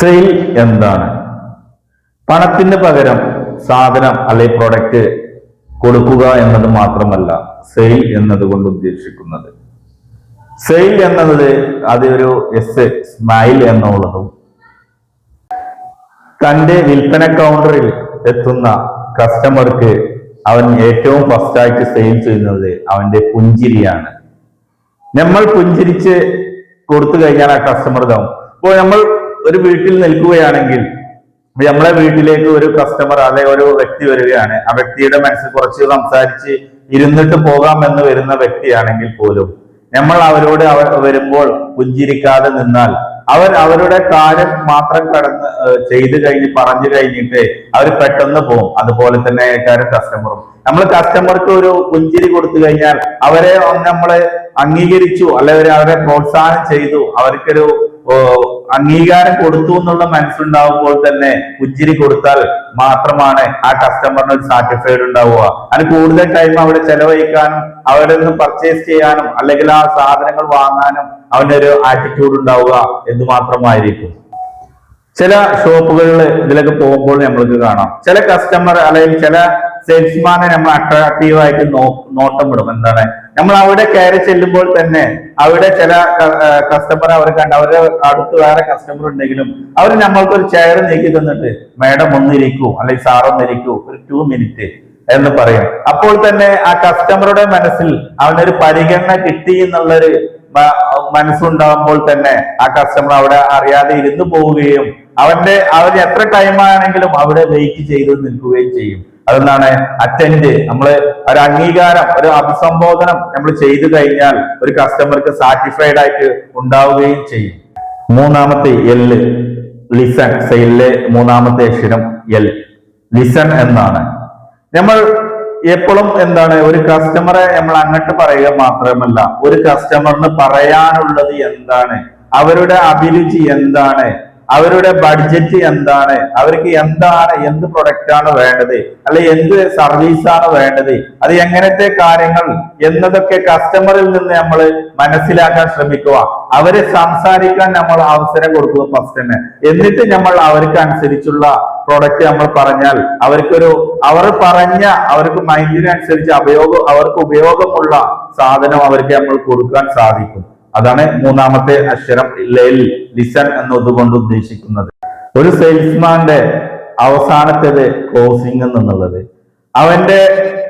Sale എന്താണ്? പണത്തിന് പകരം സാധനം അല്ലെങ്കിൽ പ്രൊഡക്റ്റ് കൊടുക്കുക എന്നത് മാത്രമല്ല സെയിൽ എന്നതുകൊണ്ട് ഉദ്ദേശിക്കുന്നത്. സെയിൽ എന്നത് അതൊരു എസ് സ്മൈൽ എന്നുള്ളതും തന്റെ വിൽപ്പന കൗണ്ടറിൽ എത്തുന്ന കസ്റ്റമർക്ക് അവൻ ഏറ്റവും ഫസ്റ്റായിട്ട് സെയിൽ ചെയ്യുന്നത് അവന്റെ പുഞ്ചിരിയാണ്. നമ്മൾ പുഞ്ചിരിച്ച് കൊടുത്തു കഴിഞ്ഞാൽ ആ കസ്റ്റമർ ഇതാവും. അപ്പോൾ നമ്മൾ ഒരു വീട്ടിൽ നിൽക്കുകയാണെങ്കിൽ നമ്മളെ വീട്ടിലേക്ക് ഒരു കസ്റ്റമർ അല്ലെ ഒരു വ്യക്തി വരികയാണ് ആ വ്യക്തിയുടെ മനസ്സിൽ കുറച്ച് സംസാരിച്ച് ഇരുന്നിട്ട് പോകാം എന്ന് വരുന്ന വ്യക്തിയാണെങ്കിൽ പോലും നമ്മൾ അവരോട് അവർ വരുമ്പോൾ പുഞ്ചിരിക്കാതെ നിന്നാൽ അവർ അവരുടെ കാര്യം മാത്രം കടന്ന് ചെയ്തു കഴിഞ്ഞ് പറഞ്ഞു കഴിഞ്ഞിട്ട് അവർ പെട്ടെന്ന് പോകും അതുപോലെ തന്നെ കാര്യം കസ്റ്റമറും നമ്മൾ കസ്റ്റമർക്ക് ഒരു പുഞ്ചിരി കൊടുത്തു കഴിഞ്ഞാൽ അവരെ നമ്മൾ അംഗീകരിച്ചു അല്ലെങ്കിൽ അവരെ പ്രോത്സാഹനം ചെയ്തു അവർക്കൊരു അംഗീകാരം കൊടുത്തു എന്നുള്ള മനസ്സുണ്ടാവുമ്പോൾ തന്നെ ഉജ്ജിരി കൊടുത്താൽ മാത്രമാണ് ആ കസ്റ്റമറിന് ഒരു സാറ്റിസ്ഫൈഡ് ഉണ്ടാവുക. അതിന് കൂടുതൽ ടൈം അവിടെ ചെലവഴിക്കാനും അവിടെ നിന്ന് പർച്ചേസ് ചെയ്യാനും അല്ലെങ്കിൽ ആ സാധനങ്ങൾ വാങ്ങാനും അവനൊരു ആറ്റിറ്റ്യൂഡ് ഉണ്ടാവുക എന്ന് മാത്രമായിരിക്കും. ചില ഷോപ്പുകളിൽ ഇതിലൊക്കെ പോകുമ്പോൾ നമ്മൾക്ക് കാണാം. ചില കസ്റ്റമർ അല്ലെങ്കിൽ ചില സെയിൽസ്മാനെ നമ്മൾ അട്രാക്റ്റീവ് ആയിട്ട് നോട്ടം വിടും എന്താണ്? നമ്മൾ അവിടെ കയറി ചെല്ലുമ്പോൾ തന്നെ അവിടെ ചില കസ്റ്റമർ അവരെ കണ്ട് അവരുടെ അടുത്ത് വേറെ കസ്റ്റമർ ഉണ്ടെങ്കിലും അവർ നമ്മൾക്ക് ഒരു ചെയർ നീക്കി തന്നിട്ട് മാഡം ഒന്നിരിക്കൂ അല്ലെങ്കിൽ സാർ ഒന്നിരിക്കൂ ഒരു ടു മിനിറ്റ് എന്ന് പറയും. അപ്പോൾ തന്നെ ആ കസ്റ്റമറുടെ മനസ്സിൽ അവനൊരു പരിഗണന കിട്ടി എന്നുള്ളൊരു മനസ്സുണ്ടാകുമ്പോൾ തന്നെ ആ കസ്റ്റമർ അവിടെ അറിയാതെ ഇരുന്നു പോവുകയും അവന്റെ അവൻ എത്ര ടൈം ആണെങ്കിലും അവിടെ വെയിറ്റ് ചെയ്ത് നിൽക്കുകയും ചെയ്യും. അതെന്താണ്? അറ്റൻഡ് നമ്മൾ ഒരു അംഗീകാരം ഒരു അഭിസംബോധനം നമ്മൾ ചെയ്തു കഴിഞ്ഞാൽ ഒരു കസ്റ്റമർക്ക് സാറ്റിസ്ഫൈഡ് ആയിട്ട് ഉണ്ടാവുകയും ചെയ്യും. മൂന്നാമത്തെ എൽ ലിസൺ സെയിലിലെ മൂന്നാമത്തെ അക്ഷരം എൽ ലിസൺ എന്നാണ്. നമ്മൾ എപ്പോഴും എന്താണ് ഒരു കസ്റ്റമറെ നമ്മൾ അങ്ങോട്ട് പറയുക മാത്രമല്ല ഒരു കസ്റ്റമറിന് പറയാനുള്ളത് എന്താണ്? അവരുടെ അഭിരുചി എന്താണ്? അവരുടെ ബഡ്ജറ്റ് എന്താണ്? അവർക്ക് എന്താണ്? എന്ത് പ്രൊഡക്റ്റ് ആണ് വേണ്ടത്? അല്ലെ എന്ത് സർവീസ് ആണ് വേണ്ടത്? അത് എങ്ങനത്തെ കാര്യങ്ങൾ? എന്നതൊക്കെ കസ്റ്റമറിൽ നിന്ന് നമ്മൾ മനസ്സിലാക്കാൻ ശ്രമിക്കുക. അവരെ സംസാരിക്കാൻ നമ്മൾ അവസരം കൊടുക്കുക ഫസ്റ്റ് തന്നെ. എന്നിട്ട് നമ്മൾ അവർക്ക് അനുസരിച്ചുള്ള പ്രൊഡക്റ്റ് നമ്മൾ പറഞ്ഞാൽ അവർക്കൊരു അവർ പറഞ്ഞ അവർക്ക് മൈൻഡിനനുസരിച്ച് ഉപയോഗം അവർക്ക് ഉപയോഗമുള്ള സാധനം അവർക്ക് നമ്മൾ കൊടുക്കാൻ സാധിക്കും. അതാണ് മൂന്നാമത്തെ അക്ഷരം ലെൽ ലിസൺ എന്നതുകൊണ്ട് ഉദ്ദേശിക്കുന്നത്. ഒരു സെയിൽസ്മാന്റെ അവസാനത്തേത് ക്ലോസിംഗ് എന്നുള്ളത്. അവന്റെ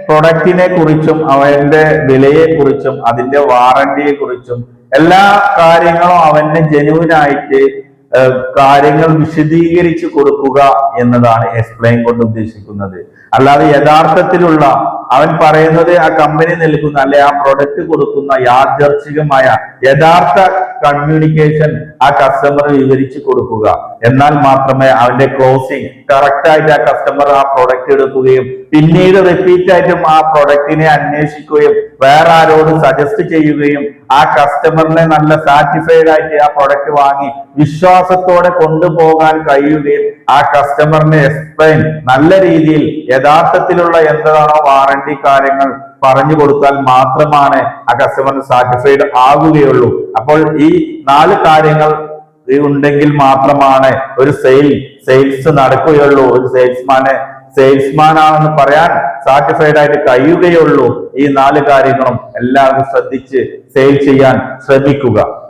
പ്രൊഡക്റ്റിനെ കുറിച്ചും അവന്റെ വിലയെ കുറിച്ചും അതിന്റെ വാറണ്ടിയെ കുറിച്ചും എല്ലാ കാര്യങ്ങളും അവന്റെ ജനുവിനായിട്ട് കാര്യങ്ങൾ വിശദീകരിച്ചു കൊടുക്കുക എന്നതാണ് എക്സ്പ്ലെയിൻ കൊണ്ട് ഉദ്ദേശിക്കുന്നത്. അല്ലാതെ യഥാർത്ഥത്തിലുള്ള അവൻ പറയുന്നത് ആ കമ്പനി നൽകുന്ന അല്ലെ ആ പ്രൊഡക്റ്റ് കൊടുക്കുന്ന യാദർച്ഛികമായ യഥാർത്ഥ കമ്മ്യൂണിക്കേഷൻ ആ കസ്റ്റമർ വിവരിച്ചു കൊടുക്കുക. എന്നാൽ മാത്രമേ അവന്റെ ക്ലോസിംഗ് കറക്റ്റ് ആയിട്ട് ആ കസ്റ്റമർ ആ പ്രൊഡക്റ്റ് എടുക്കുകയും പിന്നീട് റിപ്പീറ്റ് ആയിട്ടും ആ പ്രൊഡക്റ്റിനെ അന്വേഷിക്കുകയും വേറെ ആരോടും സജസ്റ്റ് ചെയ്യുകയും ആ കസ്റ്റമറിനെ നല്ല സാറ്റിസ്ഫൈഡ് ആയിട്ട് ആ പ്രൊഡക്റ്റ് വാങ്ങി വിശ്വാസത്തോടെ കൊണ്ടുപോകാൻ കഴിയുകയും ആ കസ്റ്റമറിനെ എക്സ്പ്ലെയിൻ നല്ല രീതിയിൽ യഥാർത്ഥത്തിലുള്ള എന്താണോ വാറണ്ടി കാര്യങ്ങൾ പറഞ്ഞു കൊടുത്താൽ മാത്രമാണ് ആ കസ്റ്റമർ സാറ്റിസ്ഫൈഡ് ആകുകയുള്ളൂ അപ്പോൾ ഈ നാല് കാര്യങ്ങൾ ഉണ്ടെങ്കിൽ മാത്രമാണ് ഒരു സെയിൽ സെയിൽസ് നടക്കുകയുള്ളൂ. ഒരു സെയിൽസ്മാനെ സെയിൽസ്മാൻ ആണെന്ന് പറയാൻ സാറ്റിസ്ഫൈഡ് ആയിട്ട് കഴിയുകയുള്ളൂ. ഈ നാല് കാര്യങ്ങളും എല്ലാവരും ശ്രദ്ധിച്ച് സെയിൽ ചെയ്യാൻ ശ്രമിക്കുക.